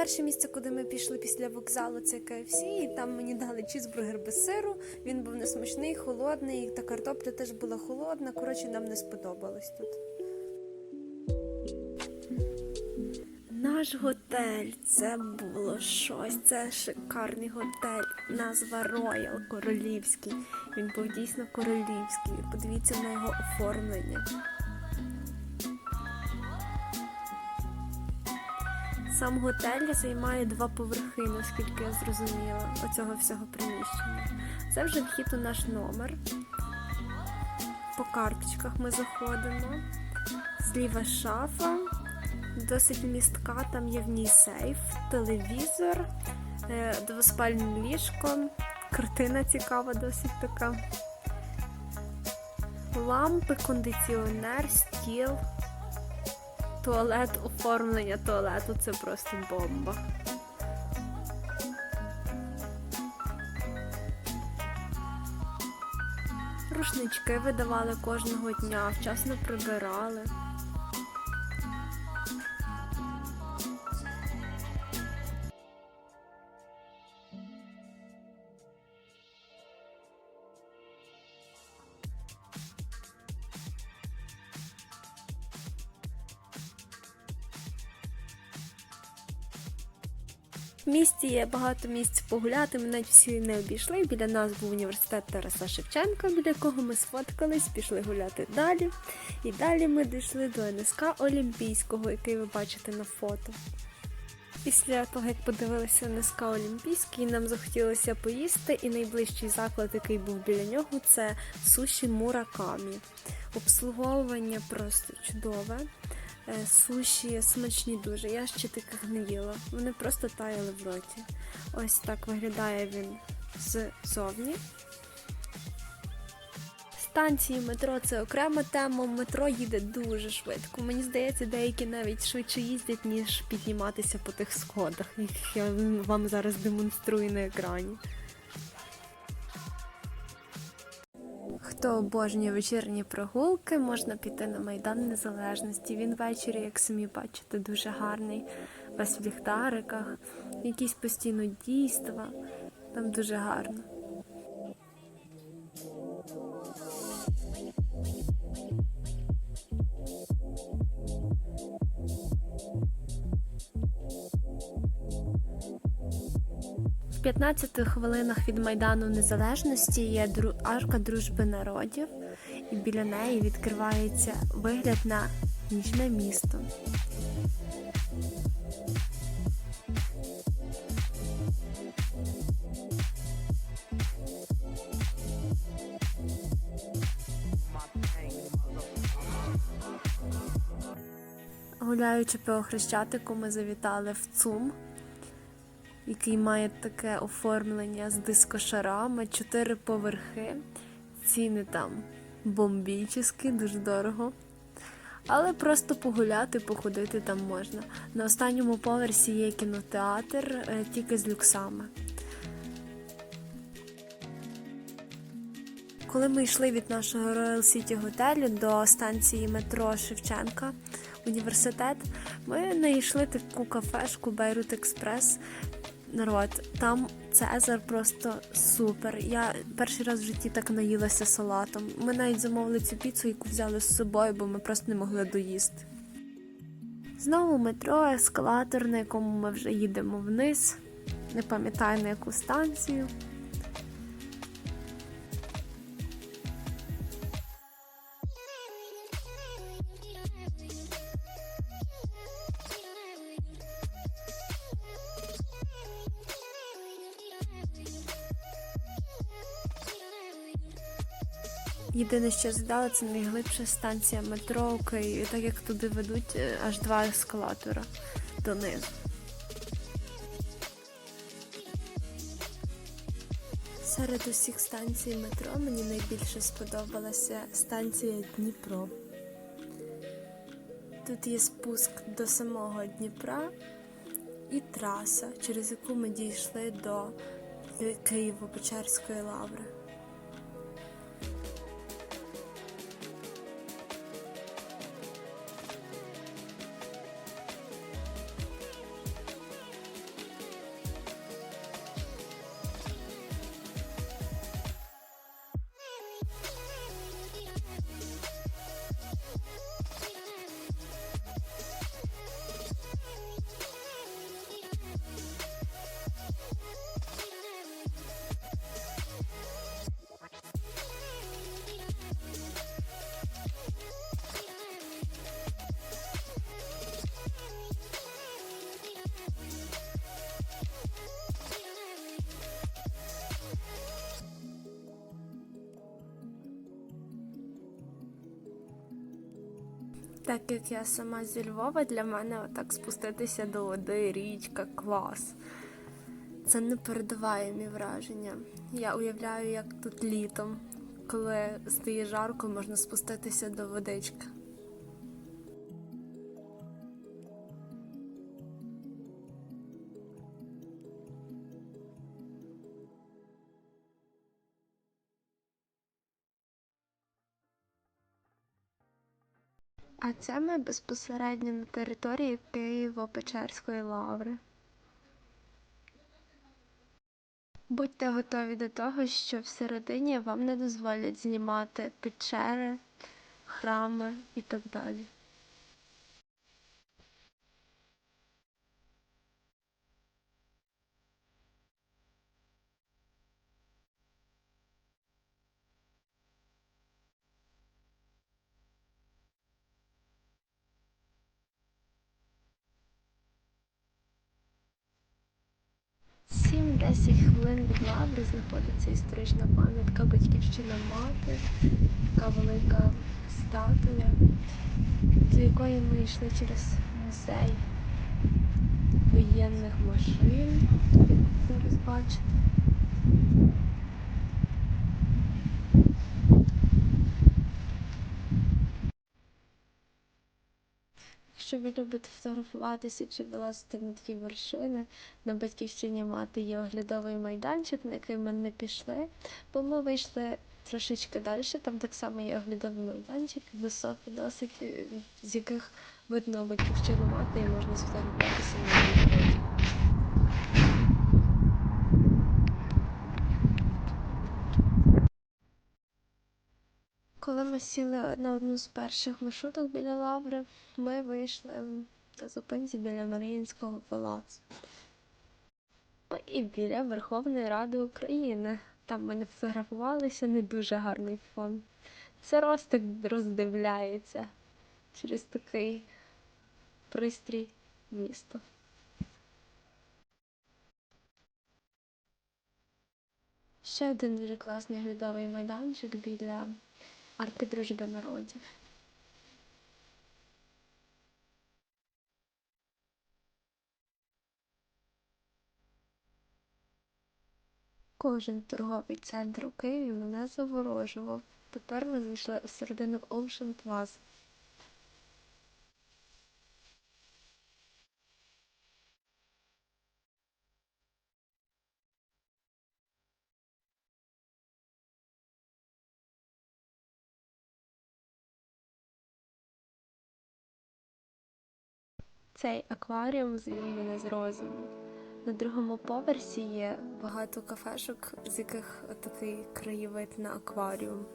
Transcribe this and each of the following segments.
перше місце, куди ми пішли після вокзалу, це KFC, і там мені дали чізбургер без сиру. Він був несмачний, холодний, та картопля теж була холодна. Коротше, нам не сподобалось тут. Наш готель це було щось. Це шикарний готель. Назва Роял Королівський. Він був дійсно королівський. Подивіться на його оформлення. Сам готель займає два поверхи, наскільки я зрозуміла, оцього всього приміщення. Це вже вхід у наш номер. По карточках ми заходимо. Зліва шафа, досить містка, там є в ній сейф, телевізор, е, двоспальне ліжко, картина цікава, досить така. Лампи, кондиціонер, стіл, туалет, оформлення туалету це просто бомба. Рушнички видавали кожного дня, вчасно прибирали. В місті є багато місць погуляти, ми навіть всі не обійшли. Біля нас був університет Тараса Шевченка, біля якого ми сфоткались, пішли гуляти далі. І далі ми дійшли до НСК Олімпійського, який ви бачите на фото. Після того, як подивилися НСК Олімпійський, нам захотілося поїсти, і найближчий заклад, який був біля нього, це суші Муракамі. Обслуговування просто чудове. Е, Суші смачні дуже. Я ще таких не їла. Вони просто таяли в роті. Ось так виглядає він ззовні. Станції метро це окрема тема. Метро їде дуже швидко. Мені здається, деякі навіть швидше їздять, ніж підніматися по тих сходах, яких я вам зараз демонструю на екрані. Хто обожнює вечірні прогулки, можна піти на Майдан Незалежності. Він ввечері, як самі бачите, дуже гарний. Весь в ліхтариках, якісь постійно дійства. Там дуже гарно. В 15 хвилинах від Майдану Незалежності є дру- арка дружби народів, і біля неї відкривається вигляд на нічне місто. Гуляючи по Хрещатику, ми завітали в ЦУМ, який має таке оформлення з дискошарами, чотири поверхи. Ціни там бомбічні, дуже дорого. Але просто погуляти, походити там можна. На останньому поверсі є кінотеатр е, тільки з люксами. Коли ми йшли від нашого Royal City готелю до станції метро Шевченка, університет, ми знайшли таку кафешку Бейрут Експрес. Народ, там Цезар просто супер. Я перший раз в житті так наїлася салатом. Ми навіть замовили цю піцу, яку взяли з собою, бо ми просто не могли доїсти. Знову метро, ескалатор, на якому ми вже їдемо вниз. Не пам'ятаю на яку станцію. Єдине, що згадала, це найглибша станція метро у Києві, так як туди ведуть е, аж два ескалатора донизу. Серед усіх станцій метро мені найбільше сподобалася станція Дніпро. Тут є спуск до самого Дніпра і траса, через яку ми дійшли до Києво-Печерської лаври. Так як я сама зі Львова, для мене отак спуститися до води, річка, клас. Це непередаваємі враження. Я уявляю, як тут літом, коли стає жарко, можна спуститися до водички. А це ми безпосередньо на території Києво-Печерської лаври. Будьте готові до того, що всередині вам не дозволять знімати печери, храми і так далі. Сім-десять хвилин від лаври знаходиться історична пам'ятка Батьківщина мати, така велика статуя, до якої ми йшли через музей воєнних машин, як бачите. Якщо ви любите фотографуватися чи вилазити на такі вершини, на батьківщині мати є оглядовий майданчик, на який ми не пішли, бо ми вийшли трошечки далі, там так само є оглядовий майданчик, високий досить, е, з яких видно батьківщину мати і можна сфотографуватися на відео. Коли ми сіли на одну з перших маршруток біля лаври, ми вийшли на зупинці біля Маріїнського палацу. Ну, І біля Верховної Ради України. Там ми не фотографувалися, не дуже гарний фон. Це Ростик роздивляється через такий пристрій місто. Ще один дуже класний глядовий майданчик біля арки дружби народів. Кожен торговий центр у Києві мене заворожував. Тепер ми зайшли у середину Ocean Plaza. Цей акваріум звів мене з розуму. На другому поверсі є багато кафешок, з яких такий краєвид на акваріум.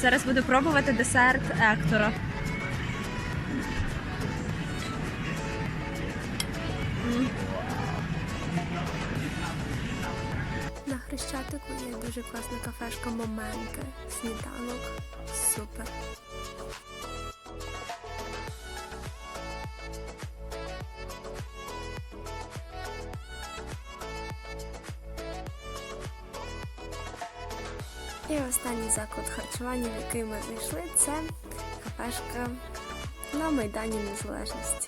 Зараз буду пробувати десерт Ектора. На Хрещатику є дуже класна кафешка Моменти. Сніданок. Супер. І останній заклад харчування, в який ми знайшли, це кафешка на Майдані Незалежності.